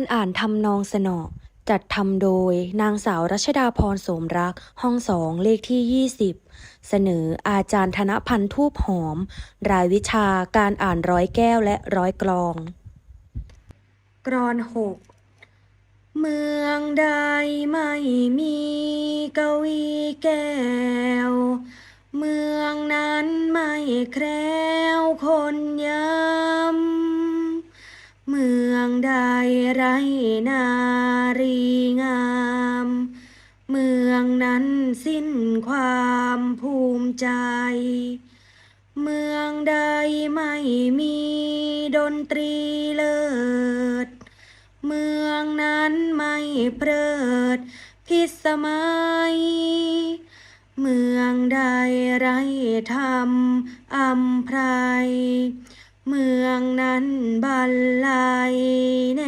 การอ่านทำนองสนอจัดทำโดยนางสาวรัชดาพรโสมรัก ห้องสองเลขที่ 20 เสนออาจารย์ธนพันธ์ทูบหอม รายวิชาการอ่านร้อยแก้วและร้อยกลอง กรอนหกเมืองใดไม่มีกวีแก้ว เมืองนั้นไม่แคล้วคนย้ำเมืองใดไรนารีงาม เมืองนั้นสิ้นความภูมิใจ เมืองใดไม่มีดนตรีเลิศ เมืองนั้นไม่เพลิดพิสมัย เมืองใดไรธรรมอำไพร เมืองนั้นบันไลแน่